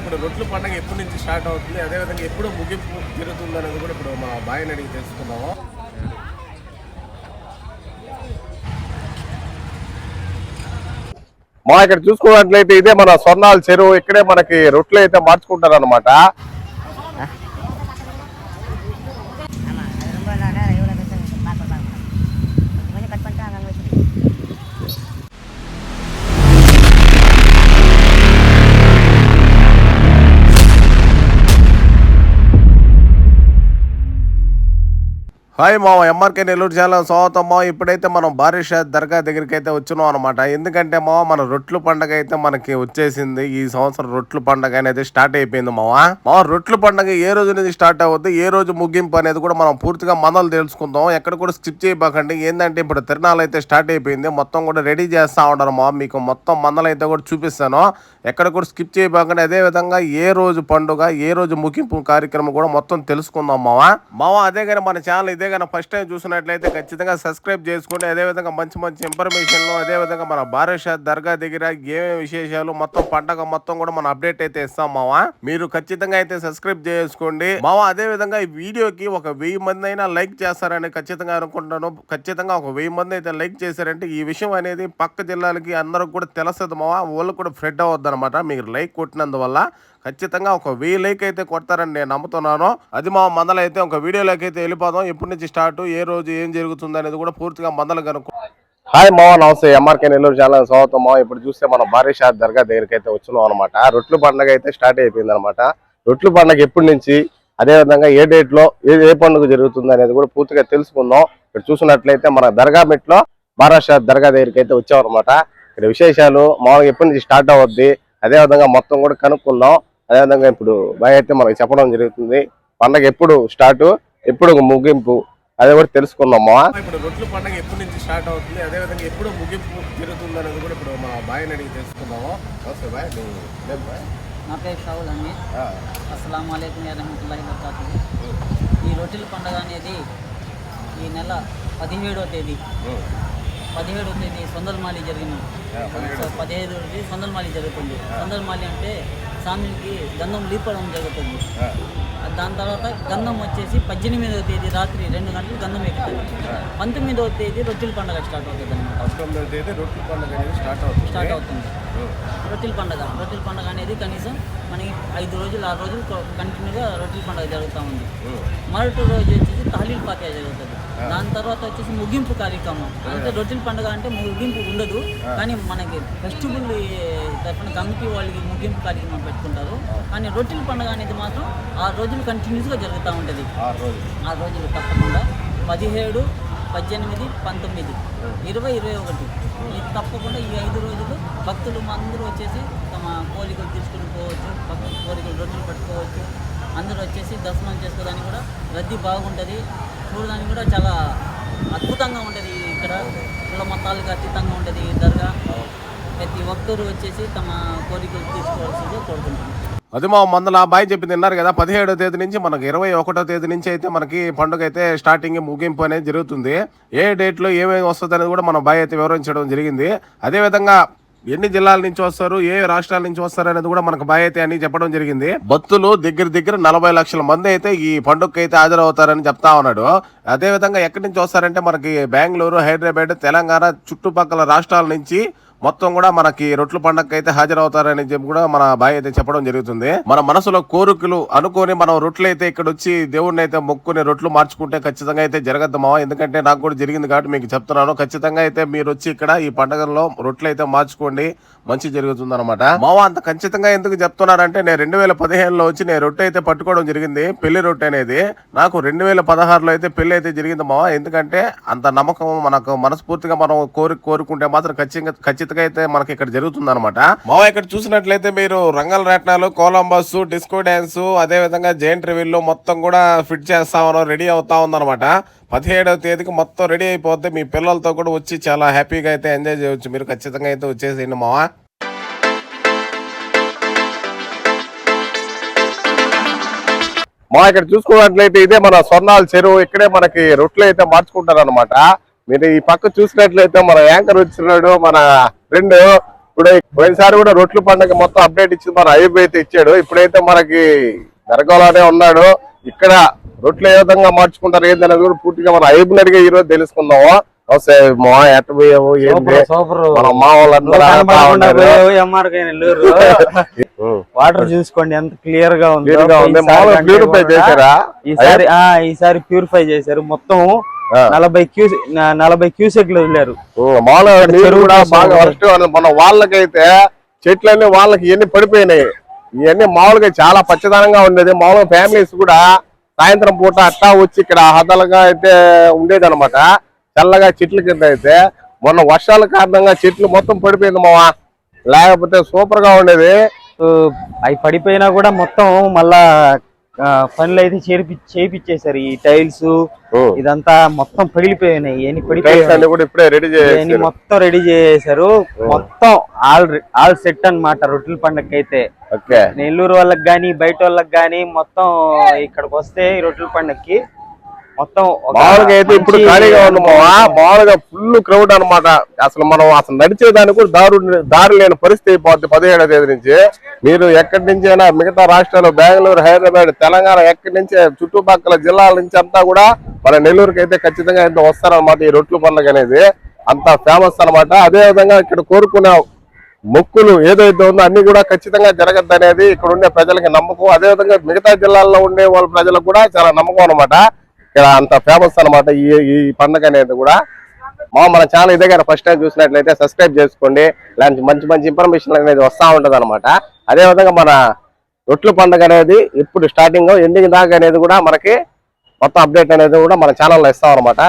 ఇప్పుడు రొట్లు పండుగ ఎప్పటి నుంచి స్టార్ట్ అవుతుంది? అదేవిధంగా ఎప్పుడు ముగింపు జరుగుతుంది అనేది కూడా ఇప్పుడు మా బాయ్ని అడిగి తెలుసుకున్నాము మా ఇక్కడ చూసుకున్నట్లయితే ఇదే మన స్వర్ణాల చెరువు. ఇక్కడే మనకి రొట్లు అయితే మార్చుకుంటారు అనమాట హాయ్ మా ఎంఆర్కే నెల్లూరు ఛానల్ స్వాగతం మా ఇప్పుడైతే మనం బారిషా దర్గా దగ్గరికి అయితే వచ్చినాం అనమాట ఎందుకంటే మా మన రొట్లు పండగ అయితే మనకి వచ్చేసింది. ఈ సంవత్సరం రొట్లు పండగ అనేది స్టార్ట్ అయిపోయింది మావా. మా రొట్లు పండగ ఏ రోజు నుంచి స్టార్ట్ అవ్వద్దు. ఏ రోజు ముగింపు అనేది కూడా మనం పూర్తిగా మనలు తెలుసుకుందాం. ఎక్కడ కూడా స్కిప్ చేయబాకండి. ఏంటంటే ఇప్పుడు తిరణాలు అయితే స్టార్ట్ అయిపోయింది. మొత్తం కూడా రెడీ చేస్తూ ఉండరు మా మీకు మొత్తం మందలు అయితే కూడా చూపిస్తాను. ఎక్కడ కూడా స్కిప్ చేయబాకండి. అదే విధంగా ఏ రోజు పండుగ ఏ రోజు ముగింపు కార్యక్రమం కూడా మొత్తం తెలుసుకుందాం మావా. మావా అదే కానీ మన ఛానల్ ఇదే కనుక ఫస్ట్ టైం చూసినట్లయితే ఖచ్చితంగా సబ్స్క్రైబ్ చేసుకోండి అదే విధంగా మంచి మంచి ఇన్ఫర్మేషన్లు అదే విధంగా మన భారత దర్గా దగ్గర ఏమేమి విశేషాలు మొత్తం పండగ మొత్తం కూడా మనం అప్డేట్ అయితే ఇస్తాం మావా. మీరు ఖచ్చితంగా అయితే సబ్స్క్రైబ్ చేసుకోండి. మావా అదే విధంగా ఈ వీడియోకి ఒక వెయ్యి మంది అయినా లైక్ చేస్తారని ఖచ్చితంగా అనుకుంటున్నాను. ఖచ్చితంగా ఒక వెయ్యి మంది అయితే లైక్ చేశారంటే ఈ విషయం అనేది పక్క జిల్లాలకి అందరికి కూడా తెలుస్తుంది మావా. వాళ్ళు కూడా ఫ్రెడ్ అవ్వద్దు అనమాట మీరు లైక్ కొట్టినందువల్ల ఖచ్చితంగా ఒక వెయ్యి లైక్ అయితే కొడతారని నేను నమ్ముతున్నాను. అది మా మందల అయితే ఒక వీడియోలోకి అయితే వెళ్ళిపోదాం. ఎప్పటి నుంచి స్టార్ట్ ఏ రోజు ఏం జరుగుతుంది అనేది కూడా పూర్తిగా మందలు కనుక్కో హాయ్ మావ నమస్తే. ఎంఆర్కే నెల్లూరు ఛానల్ స్వాగతం మావ. ఇప్పుడు చూస్తే మనం భారీ షాద్ దర్గా దగ్గరికి అయితే వచ్చినాం అనమాట రొట్లు పండుగ అయితే స్టార్ట్ అయిపోయింది అనమాట రొట్లు పండుగ ఎప్పటి నుంచి అదే విధంగా ఏ డేట్లో ఏ ఏ పండుగ జరుగుతుంది అనేది కూడా పూర్తిగా తెలుసుకుందాం. ఇక్కడ చూసినట్లయితే మన దర్గా మెట్లో మహారాష్ట్ర దర్గా దగ్గరికి అయితే వచ్చాం అనమాట ఇక్కడ విశేషాలు మామూలుగా ఎప్పటి నుంచి స్టార్ట్ అవుద్ది అదే విధంగా మొత్తం కూడా కనుక్కుందాం. అదే విధంగా ఇప్పుడు బాయ్ అయితే మనకి చెప్పడం జరుగుతుంది. పండగ ఎప్పుడు స్టార్ట్? ఎప్పుడు ముగింపు? అదే కూడా తెలుసుకుందాం మా ఇప్పుడు రొట్లు పండగ ఎప్పటి నుంచి స్టార్ట్ అవుతుంది? అదే విధంగా ఎప్పుడు ముగింపు జరుగుతుంది అనేది కూడా ఇప్పుడు మా బాయ్ని అడిగి తెలుసుకుందాము? నమస్తే బాయ్. బాయ్? నా పేరు షావుల్ అమీర్. అస్సలం అయికం వరహమతుల్లాహి వబర్కాతు ఈ రొట్టెల పండుగ అనేది ఈ నెల పదిహేడవ తేదీ. పదిహేడవ తేదీ సొందలమాలి జరిగింది సో పదిహేడు తేదీ సొందలమాలి జరుగుతుంది. సొందలమాలి అంటే స్వామికి గంధం లీపడం జరుగుతుంది. దాని తర్వాత గంధం వచ్చేసి పద్దెనిమిదవ తేదీ రాత్రి రెండు గంటలకు గంధం ఎక్కుతుంది పంతొమ్మిదవ తేదీ రొట్టెల పండుగ స్టార్ట్ అవుతుంది అనమాట పంతొమ్మిదవ తేదీ రొట్లు పండుగ అనేది స్టార్ట్ అవుతుంది. స్టార్ట్ అవుతుంది. రొట్టెల పండుగ. రొట్టెల పండుగ అనేది కనీసం మనకి ఐదు రోజులు ఆరు రోజులు కంటిన్యూగా రొట్టెల పండుగ జరుగుతూ ఉంది. మరొక రోజు వచ్చేసి తహలీల్ పాత్య జరుగుతుంది. దాని తర్వాత వచ్చేసి ముగింపు కార్యక్రమం. అంటే రొట్టెల పండుగ అంటే ముగింపు ఉండదు కానీ మనకి ఫెస్టివల్ తరఫున కమిటీ వాళ్ళకి ముగింపు కార్యక్రమం పెట్టుకుంటారు. కానీ రొట్టెల పండుగ అనేది మాత్రం ఆ రోజులు కంటిన్యూస్గా జరుగుతూ ఉంటుంది. ఆ రోజులు తప్పకుండా పదిహేడు పద్దెనిమిది పంతొమ్మిది ఇరవై ఇరవై ఒకటి. ఇది తప్పకుండా ఈ ఐదు రోజులు భక్తులు అందరూ వచ్చేసి తమ కోరికలు తీసుకుని పోవచ్చు భక్తులు కోరికలు రొట్టెలు పెట్టుకోవచ్చు. అందరూ వచ్చేసి దర్శనం చేసుకోవడానికి కూడా రద్దీ బాగుంటుంది. చూడడానికి కూడా చాలా అద్భుతంగా ఉంటుంది ఇక్కడ. కుల మతాలకు అతీతంగా ఉంటుంది దర్గా. ప్రతి ఒక్కరు వచ్చేసి తమ కోరికలు తీసుకోవాల్సిందే కోరుకుంటున్నాను అది మా మందల అబ్బాయి చెప్పింది విన్నారు కదా పదిహేడో తేదీ నుంచి మనకి ఇరవై ఒకటో తేదీ నుంచి అయితే మనకి పండుగ అయితే స్టార్టింగ్ ముగింపు అనేది జరుగుతుంది. ఏ డేట్లో ఏమేమి వస్తుంది అనేది కూడా మన బాయ్ అయితే వివరించడం జరిగింది. అదేవిధంగా ఎన్ని జిల్లాల నుంచి వస్తారు ఏ రాష్ట్రాల నుంచి వస్తారు అనేది కూడా మనకు బాయ్ అయితే అని చెప్పడం జరిగింది. భక్తులు దగ్గర దగ్గర నలభై లక్షల మంది అయితే ఈ పండుగకి అయితే హాజరవుతారని చెప్తా ఉన్నాడు. అదే విధంగా ఎక్కడి నుంచి వస్తారంటే మనకి బెంగళూరు హైదరాబాద్ తెలంగాణ చుట్టుపక్కల రాష్ట్రాల నుంచి మొత్తం కూడా మనకి రొట్లు పండగకి అయితే హాజరవుతారని చెప్పి కూడా మన బాయ్ అయితే చెప్పడం జరుగుతుంది. మన మనసులో కోరికలు అనుకొని మనం రొట్లు అయితే ఇక్కడ వచ్చి దేవుడిని అయితే మొక్కుని రొట్లు మార్చుకుంటే ఖచ్చితంగా అయితే జరగద్దు మావా. ఎందుకంటే నాకు కూడా జరిగింది కాబట్టి మీకు చెప్తున్నాను. ఖచ్చితంగా అయితే మీరు వచ్చి ఇక్కడ ఈ పండగలో రొట్లు అయితే మార్చుకోండి. మంచి జరుగుతుంది అనమాట మావా అంత ఖచ్చితంగా ఎందుకు చెప్తున్నారంటే నేను రెండు వేల పదిహేనులో వచ్చి నేను రొట్టె అయితే పట్టుకోవడం జరిగింది. పెళ్ళి రొట్టె అనేది నాకు రెండు వేల పదహారులో అయితే పెళ్ళి అయితే జరిగింది మావా. ఎందుకంటే అంత నమ్మకం మనకు మనస్ఫూర్తిగా మనం కోరి కోరుకుంటే మాత్రం ఖచ్చితంగా ఖచ్చితంగా అయితే మనకి ఇక్కడ జరుగుతుంది అనమాట మావా ఇక్కడ చూసినట్లయితే మీరు రంగల రాట్నాలు కోలంబస్ డిస్కో డ్యాన్స్ అదే విధంగా జైంట్ రివీల్ మొత్తం కూడా ఫిట్ చేస్తా ఉన్నాం రెడీ అవుతా ఉందన్నమాట. పదిహేడవ తేదీకి మొత్తం రెడీ అయిపోతే మీ పిల్లలతో కూడా వచ్చి చాలా హ్యాపీగా అయితే ఎంజాయ్ చేయవచ్చు మీరు ఖచ్చితంగా అయితే వచ్చేసేయండి మావా. మా ఇక్కడ చూసుకున్నట్లయితే ఇదే మన స్వర్ణాల చెరువు. ఇక్కడే మనకి రొట్లు అయితే మార్చుకుంటారు అనమాట మీరు ఈ పక్క చూసినట్లయితే మన యాంకర్ వచ్చినాడు మన ఫ్రెండ్ ఇప్పుడు పోయినసారి కూడా రొట్లు పండగ మొత్తం అప్డేట్ ఇచ్చింది మన అయ్యబ్ అయితే ఇచ్చాడు. ఇప్పుడైతే మనకి దర్గాలోనే ఉన్నాడు. ఇక్కడ రొట్లు ఏ విధంగా మార్చుకుంటారు ఏందనేది కూడా పూర్తిగా మన అయ్యబ్ని అడిగే ఈ రోజు తెలుసుకుందాము మా ఎట్ట పోయావు ఏంటి సూపర్ మన మా వాళ్ళందరూ ఆడుతా ఉన్నారు. ఉం. వాటర్ చూసుకోండి ఎంత క్లియర్గా ఉందో. ప్యూరిఫై చేశారా? ఈసారి ప్యూరిఫై చేశారు. మొత్తం. నలభై క్యూస్ నలభై క్యూసెక్లు వదిలేరు ఉం, మామూలుగా నీరు చెరువు కూడా కోసం బాగా వర్షం ఉంది. మన వాళ్ళకైతే చెట్లన్నీ వాళ్ళకి ఇవన్నీ పడిపోయినాయి. ఇవన్నీ మామూలుగా చాలా పచ్చదనంగా ఉండేది. మామూలుగా ఫ్యామిలీస్ కూడా సాయంత్రం పూట అట్టా వచ్చి ఇక్కడ హదలుగా అయితే ఉండేది అనమాట చల్లగా చెట్ల కింద అయితే. మొన్న వర్షాల కారణంగా చెట్లు మొత్తం పడిపోయింది మావా. లేకపోతే సూపర్గా ఉండేది అవి పడిపోయినా కూడా మొత్తం మళ్ళా పనులు అయితే చేర్పి చేపిచ్చేసారు ఈ టైల్స్ ఇదంతా మొత్తం పగిలిపోయినాయి. ఇప్పుడే రెడీ మొత్తం రెడీ చేసేసారు. మొత్తం ఆల్ ఆల్ సెట్ అన్నమాట రొట్టెల పండగకి అయితే నెల్లూరు వాళ్ళకి గాని బయట వాళ్ళకి గాని మొత్తం ఇక్కడికి వస్తే ఈ రొట్టెల పండగకి మొత్తం మామూలుగా అయితే ఇప్పుడు ఖాళీగా మావా మామూలుగా ఫుల్ క్రౌడ్ అన్నమాట. అసలు మనం అసలు నడిచేదానికి కూడా దారు దారి లేని పరిస్థితి అయిపోద్ది పదిహేడవ తేదీ నుంచి. మీరు ఎక్కడి నుంచి అయినా మిగతా రాష్ట్రాలు బెంగళూరు హైదరాబాద్ తెలంగాణ ఎక్కడి నుంచి చుట్టుపక్కల జిల్లాల నుంచి అంతా కూడా మన నెల్లూరుకి అయితే ఖచ్చితంగా అయితే వస్తారన్నమాట ఈ రొట్లు పండుగ అనేది. అంత ఫేమస్ అన్నమాట. అదే విధంగా ఇక్కడ కోరుకునే మొక్కులు ఏదైతే ఉందో అన్ని కూడా ఖచ్చితంగా జరగద్దు అనేది ఇక్కడ ఉండే ప్రజలకి నమ్మకం. అదే విధంగా మిగతా జిల్లాల్లో ఉండే వాళ్ళ ప్రజలకు కూడా చాలా నమ్మకం అన్నమాట. ఇక్కడ అంత ఫేమస్ అనమాట ఈ ఈ పండుగ అనేది కూడా. మా మన ఛానల్ ఇదే కానీ ఫస్ట్ టైం చూసినట్లయితే సబ్స్క్రైబ్ చేసుకోండి. ఇలాంటి మంచి మంచి ఇన్ఫర్మేషన్ అనేది వస్తూ ఉంటుంది అనమాట అదే విధంగా మన రొట్లు పండుగ అనేది ఇప్పుడు స్టార్టింగ్ ఎండింగ్ దాకా అనేది కూడా మనకి మొత్తం అప్డేట్ అనేది కూడా మన ఛానల్లో ఇస్తాం అనమాట